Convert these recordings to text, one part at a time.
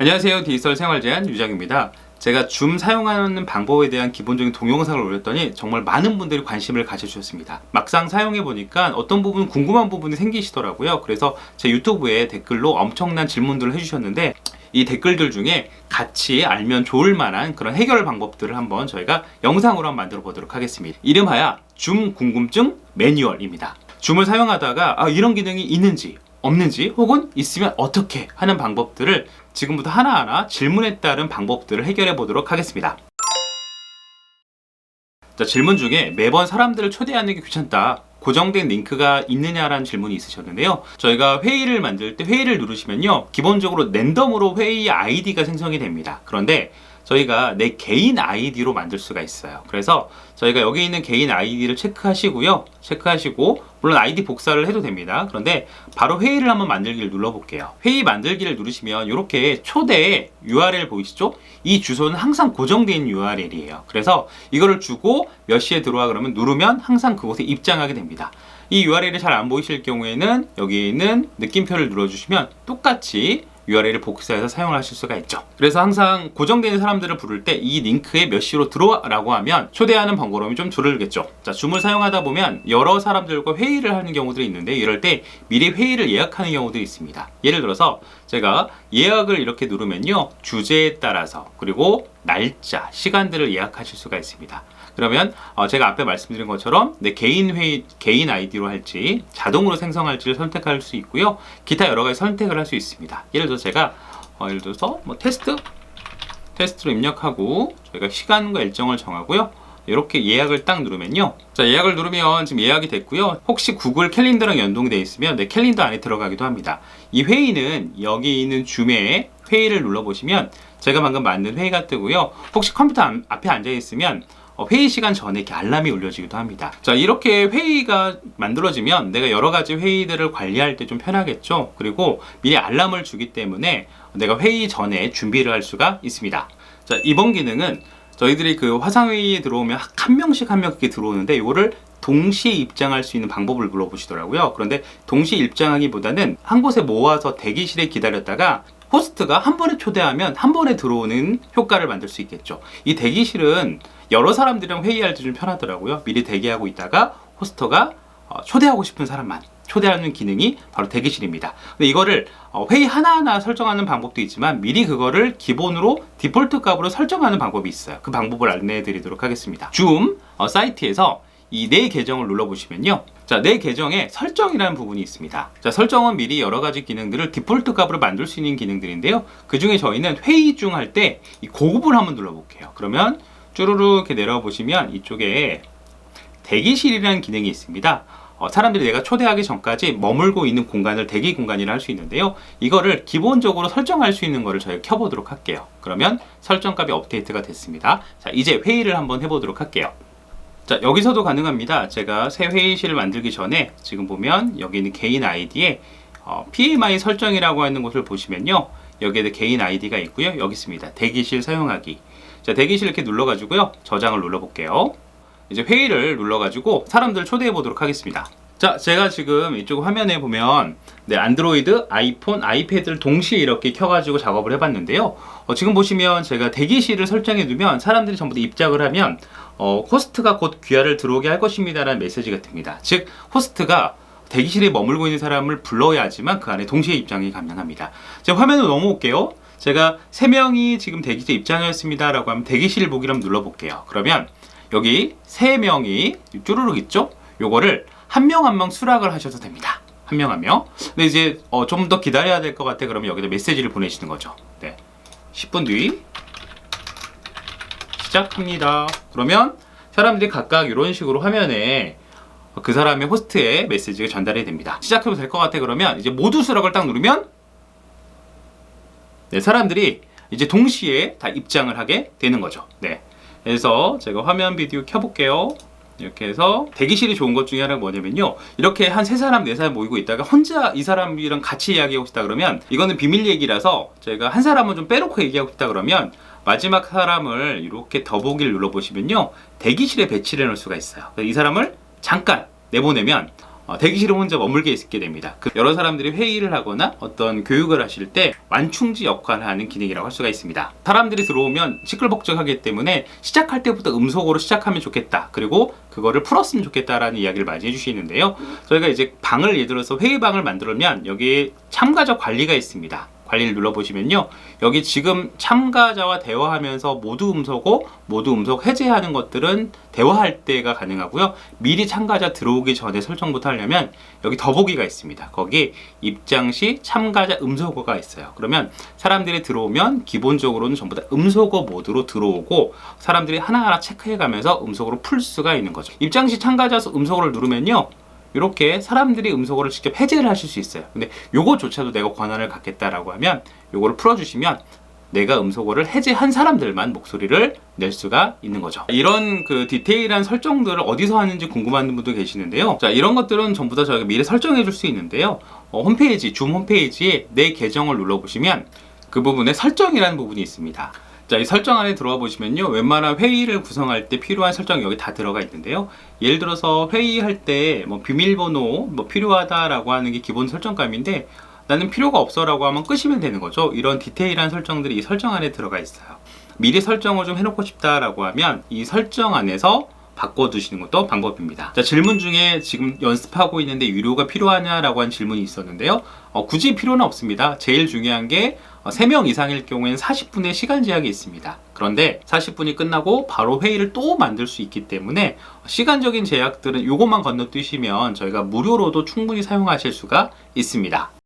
안녕하세요. 디지털 생활 제한 유장입니다. 제가 줌 사용하는 방법에 대한 기본적인 동영상을 올렸더니 정말 많은 분들이 관심을 가져주셨습니다. 막상 사용해 보니까 어떤 부분 궁금한 부분이 생기시더라고요. 그래서 제 유튜브에 댓글로 엄청난 질문들을 해주셨는데 이 댓글들 중에 같이 알면 좋을 만한 그런 해결 방법들을 한번 저희가 영상으로 한번 만들어 보도록 하겠습니다. 이름하여 줌 궁금증 매뉴얼입니다. 줌을 사용하다가 아, 이런 기능이 있는지 없는지 혹은 있으면 어떻게 하는 방법들을 지금부터 하나하나 질문에 따른 방법들을 해결해 보도록 하겠습니다. 자, 질문 중에 매번 사람들을 초대하는 게 귀찮다. 고정된 링크가 있느냐라는 질문이 있으셨는데요. 저희가 회의를 만들 때 회의를 누르시면요. 기본적으로 랜덤으로 회의 아이디가 생성이 됩니다. 그런데 저희가 내 개인 아이디로 만들 수가 있어요. 그래서 저희가 여기 있는 개인 아이디를 체크하시고요. 체크하시고 물론 아이디 복사를 해도 됩니다. 그런데 바로 회의를 한번 만들기를 눌러볼게요. 회의 만들기를 누르시면 이렇게 초대 URL 보이시죠? 이 주소는 항상 고정된 URL이에요. 그래서 이거를 주고 몇 시에 들어와 그러면 누르면 항상 그곳에 입장하게 됩니다. 이 URL이 잘 안 보이실 경우에는 여기 있는 느낌표를 눌러주시면 똑같이 URL을 복사해서 사용하실 수가 있죠. 그래서 항상 고정된 사람들을 부를 때 이 링크에 몇 시로 들어와라고 하면 초대하는 번거로움이 좀 줄어들겠죠. 자, 줌을 사용하다 보면 여러 사람들과 회의를 하는 경우들이 있는데 이럴 때 미리 회의를 예약하는 경우들이 있습니다. 예를 들어서 제가 예약을 이렇게 누르면요. 주제에 따라서 그리고 날짜, 시간들을 예약하실 수가 있습니다. 그러면 어, 제가 앞에 말씀드린 것처럼 내 개인 회의, 개인 아이디로 할지 자동으로 생성할지를 선택할 수 있고요. 기타 여러 가지 선택을 할 수 있습니다. 예를 들어서 제가 어, 예를 들어서 뭐 테스트 테스트로 입력하고 저희가 시간과 일정을 정하고요. 이렇게 예약을 딱 누르면요. 자, 예약을 누르면 지금 예약이 됐고요. 혹시 구글 캘린더랑 연동되어 있으면 내 캘린더 안에 들어가기도 합니다. 이 회의는 여기 있는 줌에 회의를 눌러보시면 제가 방금 만든 회의가 뜨고요. 혹시 컴퓨터 안- 앞에 앉아 있으면 어, 회의 시간 전에 이렇게 알람이 울려지기도 합니다. 자, 이렇게 회의가 만들어지면 내가 여러 가지 회의들을 관리할 때 좀 편하겠죠. 그리고 미리 알람을 주기 때문에 내가 회의 전에 준비를 할 수가 있습니다. 자, 이번 기능은 저희들이 그 화상회의에 들어오면 한 명씩 한명 이렇게 들어오는데 이거를 동시에 입장할 수 있는 방법을 물어보시더라고요. 그런데 동시에 입장하기보다는 한 곳에 모아서 대기실에 기다렸다가 호스트가 한 번에 초대하면 한 번에 들어오는 효과를 만들 수 있겠죠. 이 대기실은 여러 사람들이랑 회의할 때 좀 편하더라고요. 미리 대기하고 있다가 호스터가 어, 초대하고 싶은 사람만 초대하는 기능이 바로 대기실입니다. 근데 이거를 어, 회의 하나하나 설정하는 방법도 있지만 미리 그거를 기본으로 디폴트 값으로 설정하는 방법이 있어요. 그 방법을 안내해 드리도록 하겠습니다. 줌 어, 사이트에서 이 내 계정을 눌러보시면요. 자, 내 계정에 설정이라는 부분이 있습니다. 자, 설정은 미리 여러 가지 기능들을 디폴트 값으로 만들 수 있는 기능들인데요. 그 중에 저희는 회의 중 할 때 이 고급을 한번 눌러볼게요. 그러면 쭈루루 이렇게 내려와 보시면 이쪽에 대기실이라는 기능이 있습니다. 어, 사람들이 내가 초대하기 전까지 머물고 있는 공간을 대기 공간이라 할 수 있는데요. 이거를 기본적으로 설정할 수 있는 거를 저희가 켜보도록 할게요. 그러면 설정값이 업데이트가 됐습니다. 자, 이제 회의를 한번 해보도록 할게요. 자, 여기서도 가능합니다. 제가 새 회의실을 만들기 전에 지금 보면 여기 있는 개인 아이디에 어, PMI 설정이라고 하는 곳을 보시면요. 여기에 개인 아이디가 있고요. 여기 있습니다. 대기실 사용하기. 자, 대기실 이렇게 눌러가지고요. 저장을 눌러볼게요. 이제 회의를 눌러가지고 사람들 초대해 보도록 하겠습니다. 자, 제가 지금 이쪽 화면에 보면 네, 안드로이드, 아이폰, 아이패드를 동시에 이렇게 켜가지고 작업을 해봤는데요. 어, 지금 보시면 제가 대기실을 설정해 두면 사람들이 전부 다 입장을 하면 어, 호스트가 곧 귀하를 들어오게 할 것입니다라는 메시지가 듭니다. 즉, 호스트가 대기실에 머물고 있는 사람을 불러야 하지만 그 안에 동시에 입장이 가능합니다. 제가 화면으로 넘어올게요. 제가 세 명이 지금 대기실 입장하였습니다 라고 하면 대기실 보기를 눌러볼게요. 그러면 여기 세 명이 쭈루룩 있죠? 요거를 한 명 한 명 수락을 하셔도 됩니다. 한 명 한 명. 근데 이제 어, 좀 더 기다려야 될 것 같아. 그러면 여기다 메시지를 보내시는 거죠. 네. 10분 뒤 시작합니다. 그러면 사람들이 각각 이런 식으로 화면에 그 사람의 호스트에 메시지가 전달이 됩니다. 시작해도 될 것 같아. 그러면 이제 모두 수락을 딱 누르면 네, 사람들이 이제 동시에 다 입장을 하게 되는 거죠. 네. 그래서 제가 화면 비디오 켜볼게요. 이렇게 해서 대기실이 좋은 것 중에 하나가 뭐냐면요. 이렇게 한 세 사람, 네 사람 모이고 있다가 혼자 이 사람이랑 같이 이야기하고 싶다 그러면 이거는 비밀 얘기라서 제가 한 사람은 좀 빼놓고 얘기하고 싶다 그러면 마지막 사람을 이렇게 더보기를 눌러보시면요. 대기실에 배치를 해놓을 수가 있어요. 이 사람을 잠깐 내보내면 어, 대기실에 혼자 머물게 있게 됩니다. 그 여러 사람들이 회의를 하거나 어떤 교육을 하실 때 완충지 역할을 하는 기능이라고 할 수가 있습니다. 사람들이 들어오면 시끌벅적하기 때문에 시작할 때부터 음속으로 시작하면 좋겠다. 그리고 그거를 풀었으면 좋겠다라는 이야기를 많이 해주시는데요. 저희가 이제 방을 예를 들어서 회의방을 만들면 여기에 참가자 관리가 있습니다. 관리를 눌러보시면요. 여기 지금 참가자와 대화하면서 모두 음소고 모두 음속 해제하는 것들은 대화할 때가 가능하고요. 미리 참가자 들어오기 전에 설정부터 하려면 여기 더보기가 있습니다. 거기 입장 시 참가자 음소거가 있어요. 그러면 사람들이 들어오면 기본적으로는 전부 다 음소거 모드로 들어오고 사람들이 하나하나 체크해 가면서 음소거로 풀 수가 있는 거죠. 입장 시 참가자 음소거를 누르면요. 이렇게 사람들이 음소거를 직접 해제를 하실 수 있어요. 근데 요거조차도 내가 권한을 갖겠다라고 하면 요거를 풀어주시면 내가 음소거를 해제한 사람들만 목소리를 낼 수가 있는 거죠. 이런 그 디테일한 설정들을 어디서 하는지 궁금한 분도 계시는데요. 자, 이런 것들은 전부 다 저희가 미리 설정해 줄 수 있는데요. 어, 홈페이지, 줌 홈페이지에 내 계정을 눌러보시면 그 부분에 설정이라는 부분이 있습니다. 자, 이 설정 안에 들어와 보시면요. 웬만한 회의를 구성할 때 필요한 설정이 여기 다 들어가 있는데요. 예를 들어서 회의할 때 뭐 비밀번호 뭐 필요하다라고 하는 게 기본 설정감인데 나는 필요가 없어라고 하면 끄시면 되는 거죠. 이런 디테일한 설정들이 이 설정 안에 들어가 있어요. 미리 설정을 좀 해놓고 싶다라고 하면 이 설정 안에서 바꿔두시는 것도 방법입니다. 자, 질문 중에 지금 연습하고 있는데 유료가 필요하냐라고 한 질문이 있었는데요. 어, 굳이 필요는 없습니다. 제일 중요한 게 어, 3명 이상일 경우에는 40분의 시간 제약이 있습니다. 그런데 40분이 끝나고 바로 회의를 또 만들 수 있기 때문에 시간적인 제약들은 이것만 건너뛰시면 저희가 무료로도 충분히 사용하실 수가 있습니다.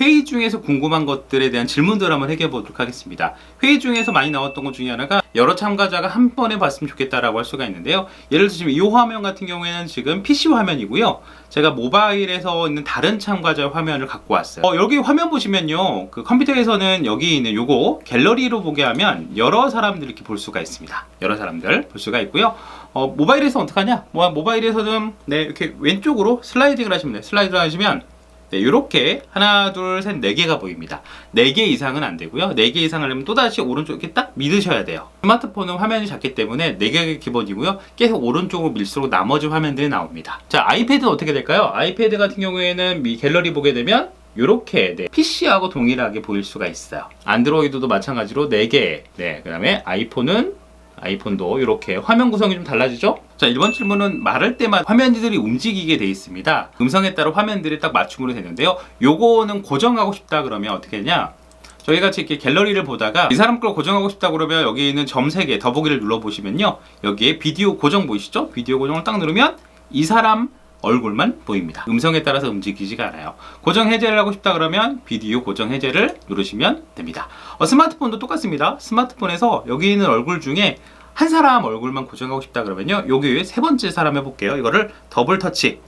회의 중에서 궁금한 것들에 대한 질문들을 한번 해결해 보도록 하겠습니다. 회의 중에서 많이 나왔던 것 중에 하나가 여러 참가자가 한 번에 봤으면 좋겠다라고 할 수가 있는데요. 예를 지금 이 화면 같은 경우에는 지금 PC 화면이고요. 제가 모바일에서 있는 다른 참가자 화면을 갖고 왔어요. 어, 여기 화면 보시면요. 그 컴퓨터에서는 여기 있는 요거 갤러리로 보게 하면 여러 사람들 이렇게 볼 수가 있습니다. 여러 사람들 볼 수가 있고요. 어, 모바일에서 어떡하냐? 뭐 모바일에서는 네, 이렇게 왼쪽으로 슬라이딩을 하시면 돼요. 슬라이드를 하시면 네, 이렇게 하나, 둘, 셋, 네 개가 보입니다. 네 개 이상은 안 되고요. 네 개 이상 하려면 또다시 오른쪽에 딱 믿으셔야 돼요. 스마트폰은 화면이 작기 때문에 네 개가 기본이고요. 계속 오른쪽으로 밀수록 나머지 화면들이 나옵니다. 자, 아이패드는 어떻게 될까요? 아이패드 같은 경우에는 이 갤러리 보게 되면 이렇게 네, PC하고 동일하게 보일 수가 있어요. 안드로이드도 마찬가지로 4개. 네, 그 다음에 아이폰은 아이폰도 이렇게 화면 구성이 좀 달라지죠? 자, 1번 질문은 말할 때마다 화면들이 움직이게 돼 있습니다. 음성에 따라 화면들이 딱 맞춤으로 되는데요. 요거는 고정하고 싶다 그러면 어떻게 했냐? 저희 같이 이렇게 갤러리를 보다가 이 사람 걸 고정하고 싶다 그러면 여기 있는 점 3개 더보기를 눌러보시면요. 여기에 비디오 고정 보이시죠? 비디오 고정을 딱 누르면 이 사람 얼굴만 보입니다. 음성에 따라서 움직이지가 않아요. 고정 해제를 하고 싶다 그러면 비디오 고정 해제를 누르시면 됩니다. 어, 스마트폰도 똑같습니다. 스마트폰에서 여기 있는 얼굴 중에 한 사람 얼굴만 고정하고 싶다 그러면요. 여기 세 번째 사람 해볼게요. 이거를 더블 터치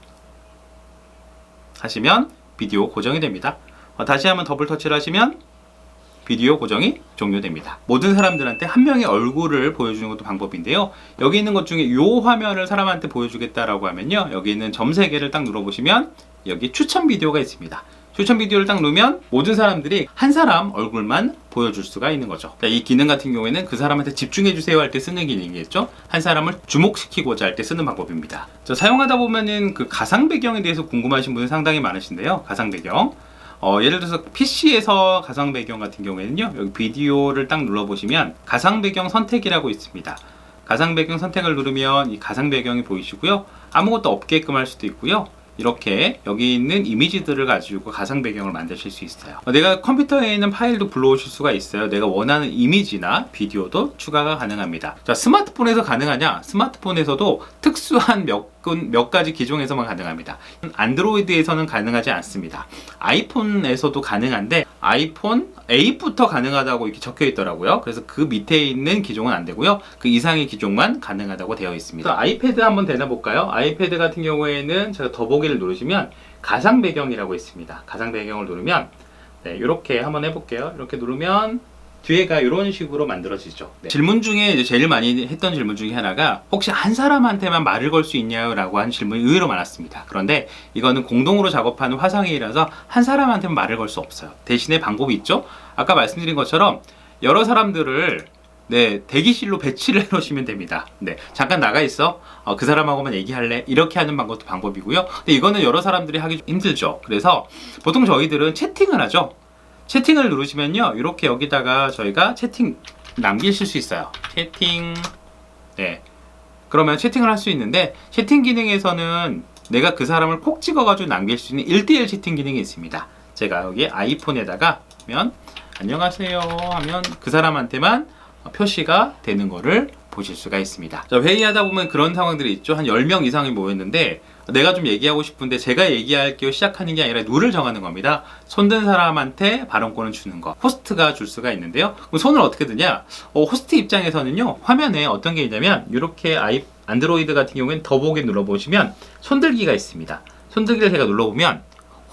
하시면 비디오 고정이 됩니다. 어, 다시 한번 더블 터치를 하시면 비디오 고정이 종료됩니다. 모든 사람들한테 한 명의 얼굴을 보여주는 것도 방법인데요. 여기 있는 것 중에 이 화면을 사람한테 보여주겠다라고 하면요. 여기 있는 점 3개를 딱 눌러보시면 여기 추천 비디오가 있습니다. 추천 비디오를 딱 누르면 모든 사람들이 한 사람 얼굴만 보여줄 수가 있는 거죠. 이 기능 같은 경우에는 그 사람한테 집중해 주세요 할 때 쓰는 기능이겠죠. 한 사람을 주목시키고자 할 때 쓰는 방법입니다. 저 사용하다 보면은 그 가상 배경에 대해서 궁금하신 분이 상당히 많으신데요. 가상 배경. 어, 예를 들어서 PC에서 가상 배경 같은 경우에는요. 여기 비디오를 딱 눌러 보시면 가상 배경 선택이라고 있습니다. 가상 배경 선택을 누르면 이 가상 배경이 보이시고요. 아무것도 없게끔 할 수도 있고요. 이렇게 여기 있는 이미지들을 가지고 가상 배경을 만드실 수 있어요. 어, 내가 컴퓨터에 있는 파일도 불러오실 수가 있어요. 내가 원하는 이미지나 비디오도 추가가 가능합니다. 자, 스마트폰에서 가능하냐? 스마트폰에서도 특수한 몇, 군- 몇 가지 기종에서만 가능합니다. 안드로이드에서는 가능하지 않습니다. 아이폰에서도 가능한데 아이폰 8부터 가능하다고 이렇게 적혀 있더라고요. 그래서 그 밑에 있는 기종은 안 되고요. 그 이상의 기종만 가능하다고 되어 있습니다. 아이패드 한번 대나 볼까요? 아이패드 같은 경우에는 제가 더보기를 누르시면 가상 배경이라고 있습니다. 가상 배경을 누르면 네, 이렇게 한번 해볼게요. 이렇게 누르면 뒤에가 이런 식으로 만들어지죠. 네. 질문 중에 제일 많이 했던 질문 중에 하나가 혹시 한 사람한테만 말을 걸 수 있냐라고 하는 질문이 의외로 많았습니다. 그런데 이거는 공동으로 작업하는 화상회의라서 한 사람한테만 말을 걸 수 없어요. 대신에 방법이 있죠. 아까 말씀드린 것처럼 여러 사람들을 네, 대기실로 배치를 해 놓으시면 됩니다. 네, 잠깐 나가 있어. 어, 그 사람하고만 얘기할래. 이렇게 하는 방법도 방법이고요. 근데 이거는 여러 사람들이 하기 좀 힘들죠. 그래서 보통 저희들은 채팅을 하죠. 채팅을 누르시면요, 이렇게 여기다가 저희가 채팅 남기실 수 있어요. 채팅. 네. 그러면 채팅을 할 수 있는데 채팅 기능에서는 내가 그 사람을 콕 찍어가지고 남길 수 있는 1대1 채팅 기능이 있습니다. 제가 여기 아이폰에다가 하면 안녕하세요 하면 그 사람한테만 표시가 되는 거를 보실 수가 있습니다. 자, 회의하다 보면 그런 상황들이 있죠. 한 10명 이상이 모였는데 내가 좀 얘기하고 싶은데 제가 얘기할게요 시작하는 게 아니라 룰을 정하는 겁니다. 손든 사람한테 발언권을 주는 거. 호스트가 줄 수가 있는데요. 그럼 손을 어떻게 드냐? 어, 호스트 입장에서는요. 화면에 어떤 게 있냐면 이렇게 아이 안드로이드 같은 경우에는 더보기 눌러보시면 손들기가 있습니다. 손들기를 제가 눌러보면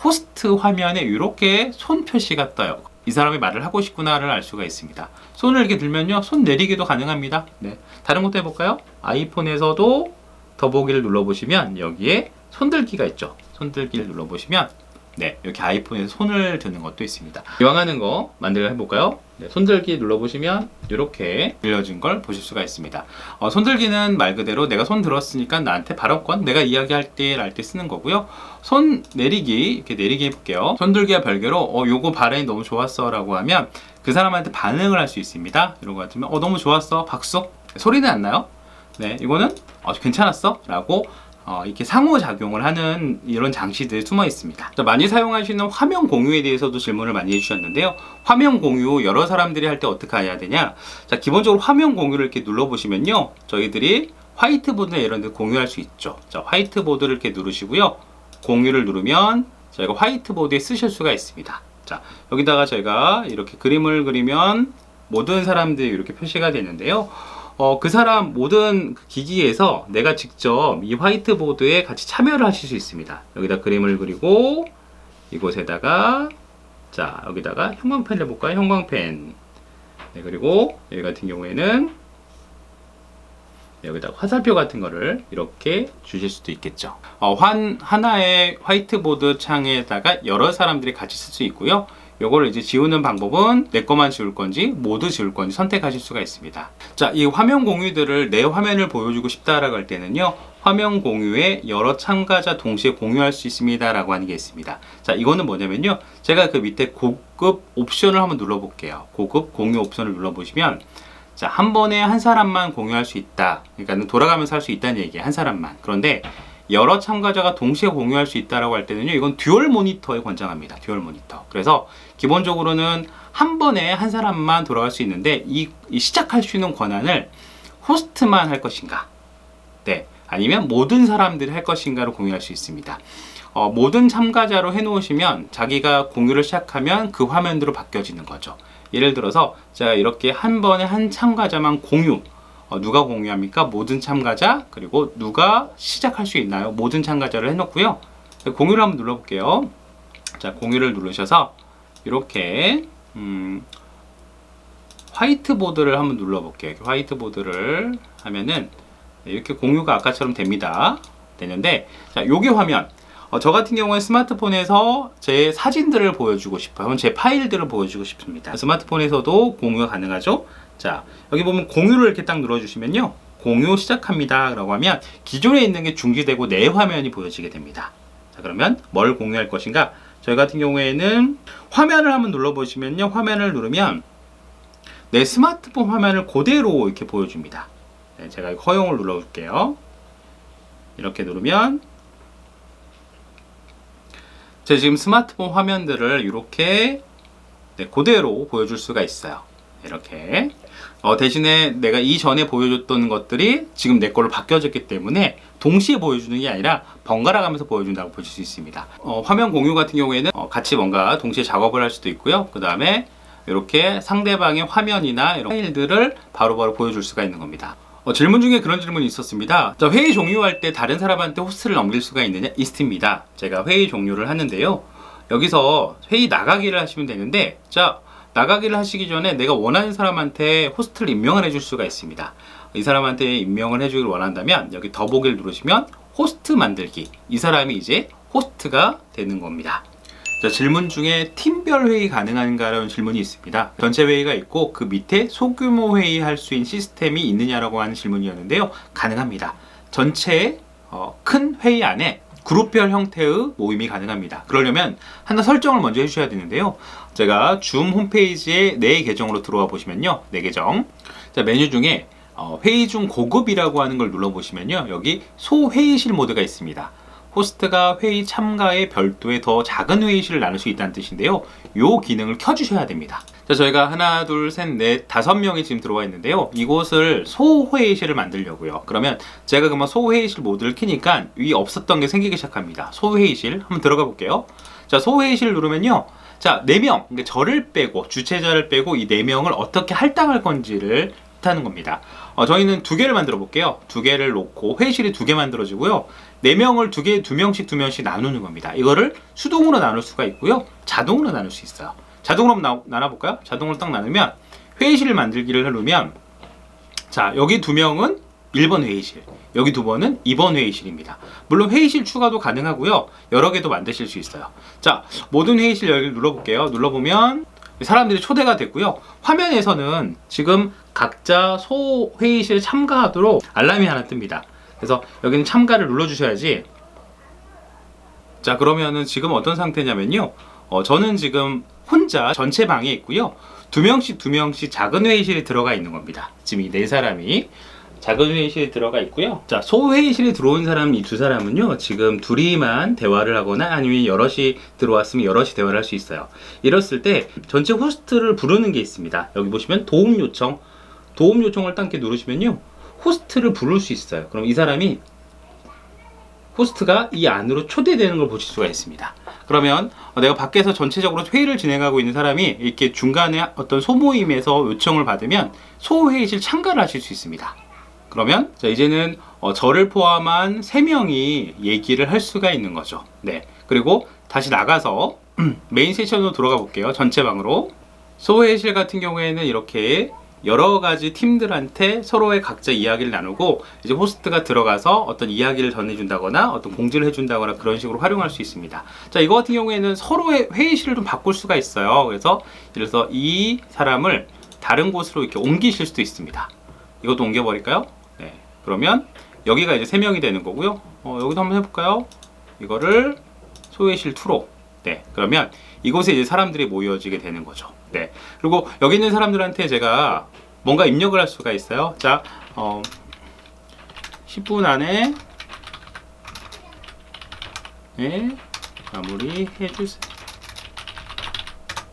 호스트 화면에 이렇게 손 표시가 떠요. 이 사람이 말을 하고 싶구나를 알 수가 있습니다. 손을 이렇게 들면요, 손 내리기도 가능합니다. 네. 다른 것도 해볼까요? 아이폰에서도 더보기를 눌러보시면 여기에 손들기가 있죠. 손들기를 눌러보시면 네, 이렇게 아이폰에서 손을 드는 것도 있습니다. 이왕 하는 거 만들어 해볼까요? 네, 손들기 눌러보시면 이렇게 빌려진 걸 보실 수가 있습니다. 어, 손들기는 말 그대로 내가 손 들었으니까 나한테 발언권, 내가 이야기할 때, 할때 쓰는 거고요. 손 내리기, 이렇게 내리기 해볼게요. 손들기와 별개로, 어, 요거 발언이 너무 좋았어 라고 하면 그 사람한테 반응을 할 수 있습니다. 이런 거 같으면, 어, 너무 좋았어. 박수. 소리는 안 나요? 네, 이거는, 어, 괜찮았어. 라고 어, 이렇게 상호작용을 하는 이런 장치들이 숨어 있습니다. 자, 많이 사용하시는 화면 공유에 대해서도 질문을 많이 해주셨는데요. 화면 공유 여러 사람들이 할 때 어떻게 해야 되냐? 자, 기본적으로 화면 공유를 이렇게 눌러보시면요. 저희들이 화이트보드나 이런 데 공유할 수 있죠. 자, 화이트보드를 이렇게 누르시고요. 공유를 누르면 저희가 화이트보드에 쓰실 수가 있습니다. 자, 여기다가 저희가 이렇게 그림을 그리면 모든 사람들이 이렇게 표시가 되는데요. 어, 그 사람 모든 그 기기에서 내가 직접 이 화이트보드에 같이 참여를 하실 수 있습니다. 여기다 그림을 그리고 이곳에다가 자 여기다가 형광펜을 해볼까요? 형광펜 네, 그리고 여기 같은 경우에는 여기다 화살표 같은 거를 이렇게 주실 수도 있겠죠. 어, 한 하나의 화이트보드 창에다가 여러 사람들이 같이 쓸 수 있고요. 요거를 이제 지우는 방법은 내 것만 지울 건지 모두 지울 건지 선택하실 수가 있습니다. 자, 이 화면 공유들을 내 화면을 보여주고 싶다라고 할 때는요. 화면 공유에 여러 참가자 동시에 공유할 수 있습니다라고 하는 게 있습니다. 자, 이거는 뭐냐면요. 제가 그 밑에 고급 옵션을 한번 눌러 볼게요. 고급 공유 옵션을 눌러 보시면 자, 한 번에 한 사람만 공유할 수 있다. 그러니까 돌아가면서 할 수 있다는 얘기예요. 한 사람만. 그런데 여러 참가자가 동시에 공유할 수 있다라고 할 때는요. 이건 듀얼 모니터에 권장합니다. 듀얼 모니터. 그래서 기본적으로는 한 번에 한 사람만 돌아갈 수 있는데 이, 이 시작할 수 있는 권한을 호스트만 할 것인가? 네. 아니면 모든 사람들이 할 것인가를 공유할 수 있습니다. 어, 모든 참가자로 해놓으시면 자기가 공유를 시작하면 그 화면으로 바뀌어지는 거죠. 예를 들어서 제가 이렇게 한 번에 한 참가자만 공유 어, 누가 공유합니까? 모든 참가자 그리고 누가 시작할 수 있나요? 모든 참가자를 해놓고요. 공유를 한번 눌러볼게요. 자 공유를 누르셔서 이렇게 음, 화이트보드를 한번 눌러볼게요. 화이트보드를 하면은 이렇게 공유가 아까처럼 됩니다. 되는데 자 여기 화면 어, 저 같은 경우에 스마트폰에서 제 사진들을 보여주고 싶어요. 제 파일들을 보여주고 싶습니다. 스마트폰에서도 공유가 가능하죠. 자, 여기 보면 공유를 이렇게 딱 눌러주시면요. 공유 시작합니다. 라고 하면 기존에 있는 게 중지되고 내 화면이 보여지게 됩니다. 자, 그러면 뭘 공유할 것인가? 저희 같은 경우에는 화면을 한번 눌러보시면요. 화면을 누르면 내 스마트폰 화면을 그대로 이렇게 보여줍니다. 네, 제가 허용을 눌러볼게요. 이렇게 누르면 제 지금 스마트폰 화면들을 이렇게 네, 그대로 보여줄 수가 있어요. 이렇게 어, 대신에 내가 이전에 보여줬던 것들이 지금 내 걸로 바뀌어졌기 때문에 동시에 보여주는 게 아니라 번갈아 가면서 보여준다고 보실 수 있습니다. 어, 화면 공유 같은 경우에는 어, 같이 뭔가 동시에 작업을 할 수도 있고요. 그 다음에 이렇게 상대방의 화면이나 이런 파일들을 바로바로 보여줄 수가 있는 겁니다. 어, 질문 중에 그런 질문이 있었습니다. 자, 회의 종료할 때 다른 사람한테 호스트를 넘길 수가 있느냐? 있습니다. 제가 회의 종료를 하는데요. 여기서 회의 나가기를 하시면 되는데, 자, 나가기를 하시기 전에 내가 원하는 사람한테 호스트를 임명을 해줄 수가 있습니다. 이 사람한테 임명을 해주길 원한다면 여기 더보기를 누르시면 호스트 만들기. 이 사람이 이제 호스트가 되는 겁니다. 자, 질문 중에 팀별 회의 가능한가라는 질문이 있습니다. 전체 회의가 있고 그 밑에 소규모 회의 할 수 있는 시스템이 있느냐라고 하는 질문이었는데요. 가능합니다. 전체 어, 큰 회의 안에 그룹별 형태의 모임이 가능합니다. 그러려면 하나 설정을 먼저 해주셔야 되는데요. 제가 줌 홈페이지에 내 계정으로 들어와 보시면요. 내 계정. 자, 메뉴 중에 어, 회의 중 고급이라고 하는 걸 눌러보시면요. 여기 소회의실 모드가 있습니다. 호스트가 회의 참가에 별도의 더 작은 회의실을 나눌 수 있다는 뜻인데요. 이 기능을 켜주셔야 됩니다. 자, 저희가 하나, 둘, 셋, 넷, 다섯 명이 지금 들어와 있는데요. 이곳을 소회의실을 만들려고요. 그러면 제가 그러면 소회의실 모드를 키니까 위 없었던 게 생기기 시작합니다. 소회의실 한번 들어가 볼게요. 자, 소회의실 누르면요. 자, 네명 그러니까 저를 빼고 주최자를 빼고 이 네명을 어떻게 할당할 건지를 하는 겁니다. 어, 저희는 두 개를 만들어 볼게요. 두 개를 놓고 회의실이 두 개 만들어지고요. 네 명을 두 개, 두 명씩 두 명씩 나누는 겁니다. 이거를 수동으로 나눌 수가 있고요. 자동으로 나눌 수 있어요. 자동으로 나, 나눠 볼까요? 자동으로 딱 나누면 회의실 만들기를 누르면 자, 여기 두 명은 1번 회의실, 여기 두 번은 2번 회의실입니다. 물론 회의실 추가도 가능하고요. 여러 개도 만드실 수 있어요. 자, 모든 회의실 여기를 눌러볼게요. 눌러보면 사람들이 초대가 됐고요. 화면에서는 지금 각자 소 회의실 참가하도록 알람이 하나 뜹니다. 그래서 여기는 참가를 눌러주셔야지. 자, 그러면은 지금 어떤 상태냐면요. 어, 저는 지금 혼자 전체 방에 있고요. 두 명씩 두 명씩 작은 회의실에 들어가 있는 겁니다. 지금 이 네 사람이 작은 회의실에 들어가 있고요. 자, 소회의실에 들어온 사람 이 두 사람은요, 지금 둘이만 대화를 하거나 아니면 여럿이 들어왔으면 여럿이 대화를 할 수 있어요. 이랬을 때 전체 호스트를 부르는 게 있습니다. 여기 보시면 도움 요청, 도움 요청을 딱 이렇게 누르시면요, 호스트를 부를 수 있어요. 그럼 이 사람이 호스트가 이 안으로 초대되는 걸 보실 수가 있습니다. 그러면 어, 내가 밖에서 전체적으로 회의를 진행하고 있는 사람이 이렇게 중간에 어떤 소모임에서 요청을 받으면 소회의실 참가를 하실 수 있습니다. 그러면 자, 이제는 어, 저를 포함한 3명이 얘기를 할 수가 있는 거죠. 네. 그리고 다시 나가서 메인 세션으로 들어가 볼게요. 전체 방으로. 소회의실 같은 경우에는 이렇게 여러 가지 팀들한테 서로의 각자 이야기를 나누고 이제 호스트가 들어가서 어떤 이야기를 전해준다거나 어떤 공지를 해준다거나 그런 식으로 활용할 수 있습니다. 자, 이거 같은 경우에는 서로의 회의실을 좀 바꿀 수가 있어요. 그래서 예를 들어서 이 사람을 다른 곳으로 이렇게 옮기실 수도 있습니다. 이것도 옮겨버릴까요? 네. 그러면 여기가 이제 세 명이 되는 거고요. 어, 여기도 한번 해볼까요? 이거를 소외실 2로. 네. 그러면 이곳에 이제 사람들이 모여지게 되는 거죠. 네. 그리고 여기 있는 사람들한테 제가 뭔가 입력을 할 수가 있어요. 자, 어, 10분 안에 네, 마무리 해주세요.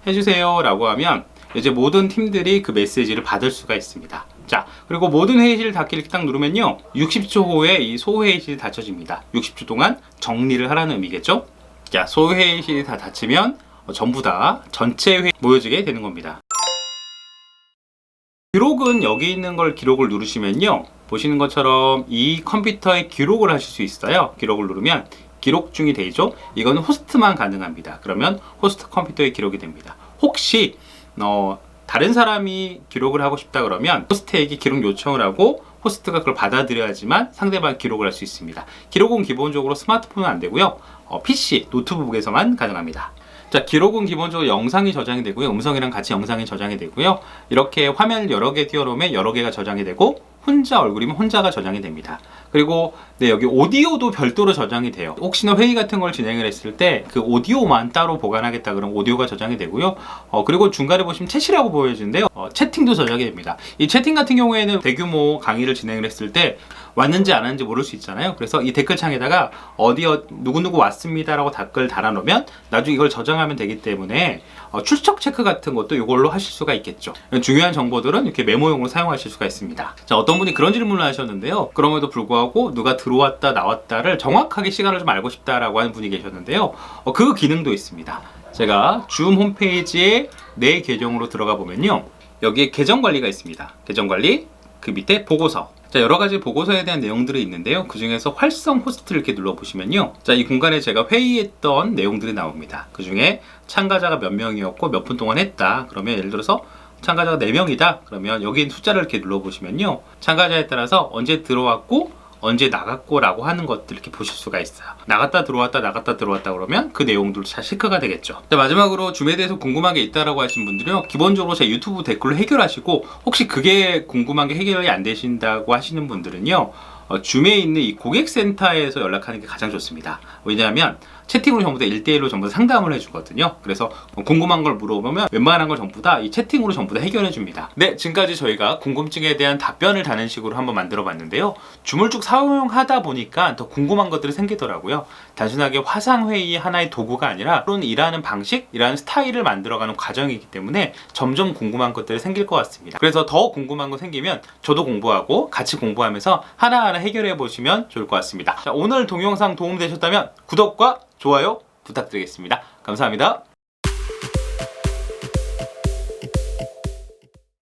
해주세요라고 하면 이제 모든 팀들이 그 메시지를 받을 수가 있습니다. 자, 그리고 모든 회의실 닫기 이렇게 딱 누르면요. 60초 후에 이 소회의실이 닫혀집니다. 60초 동안 정리를 하라는 의미겠죠? 자, 소회의실이 다 닫히면 어, 전부 다 전체 회 모여지게 되는 겁니다. 기록은 여기 있는 걸 기록을 누르시면요. 보시는 것처럼 이 컴퓨터에 기록을 하실 수 있어요. 기록을 누르면 기록 중이 되죠. 이거는 호스트만 가능합니다. 그러면 호스트 컴퓨터에 기록이 됩니다. 혹시 어, 다른 사람이 기록을 하고 싶다 그러면 호스트에게 기록 요청을 하고 호스트가 그걸 받아들여야지만 상대방 기록을 할 수 있습니다. 기록은 기본적으로 스마트폰은 안 되고요. 어, PC, 노트북에서만 가능합니다. 자, 기록은 기본적으로 영상이 저장이 되고요. 음성이랑 같이 영상이 저장이 되고요. 이렇게 화면을 여러 개 띄워놓으면 여러 개가 저장이 되고 혼자 얼굴이면 혼자가 저장이 됩니다. 그리고 네, 여기 오디오도 별도로 저장이 돼요. 혹시나 회의 같은 걸 진행을 했을 때 그 오디오만 따로 보관하겠다 그러면 오디오가 저장이 되고요. 어, 그리고 중간에 보시면 채시라고 보여지는데요. 어, 채팅도 저장이 됩니다. 이 채팅 같은 경우에는 대규모 강의를 진행을 했을 때 왔는지 안 왔는지 모를 수 있잖아요. 그래서 이 댓글창에다가 어디 어, 누구누구 왔습니다라고 댓글 달아놓으면 나중에 이걸 저장하면 되기 때문에 어, 출석 체크 같은 것도 이걸로 하실 수가 있겠죠. 중요한 정보들은 이렇게 메모용으로 사용하실 수가 있습니다. 자, 어떤 분이 그런 질문을 하셨는데요. 그럼에도 불구하고 누가 들어왔다 나왔다를 정확하게 시간을 좀 알고 싶다라고 하는 분이 계셨는데요. 어, 그 기능도 있습니다. 제가 줌 홈페이지에 내 계정으로 들어가 보면요. 여기에 계정 관리가 있습니다. 계정 관리, 그 밑에 보고서. 자, 여러 가지 보고서에 대한 내용들이 있는데요. 그 중에서 활성 호스트를 이렇게 눌러보시면요. 자, 이 공간에 제가 회의했던 내용들이 나옵니다. 그 중에 참가자가 몇 명이었고 몇 분 동안 했다. 그러면 예를 들어서 참가자가 4명이다. 그러면 여기 숫자를 이렇게 눌러보시면요. 참가자에 따라서 언제 들어왔고 언제 나갔고라고 하는 것들 이렇게 보실 수가 있어요. 나갔다 들어왔다 나갔다 들어왔다 그러면 그 내용들도 잘 체크가 되겠죠. 자, 마지막으로 줌에 대해서 궁금한 게 있다라고 하신 분들은요. 기본적으로 제 유튜브 댓글로 해결하시고 혹시 그게 궁금한 게 해결이 안 되신다고 하시는 분들은요. 어, 줌에 있는 이 고객센터에서 연락하는 게 가장 좋습니다. 왜냐하면 채팅으로 전부 다 1대1로 전부 다 상담을 해주거든요. 그래서 궁금한 걸 물어보면 웬만한 걸 전부 다 이 채팅으로 전부 다 해결해 줍니다. 네, 지금까지 저희가 궁금증에 대한 답변을 다는 식으로 한번 만들어 봤는데요. 줌을 쭉 사용하다 보니까 더 궁금한 것들이 생기더라고요. 단순하게 화상회의 하나의 도구가 아니라 그런 일하는 방식, 일하는 스타일을 만들어가는 과정이기 때문에 점점 궁금한 것들이 생길 것 같습니다. 그래서 더 궁금한 거 생기면 저도 공부하고 같이 공부하면서 하나 하나 해결해 보시면 좋을 것 같습니다. 자, 오늘 동영상 도움되셨다면 구독과 좋아요 부탁드리겠습니다. 감사합니다.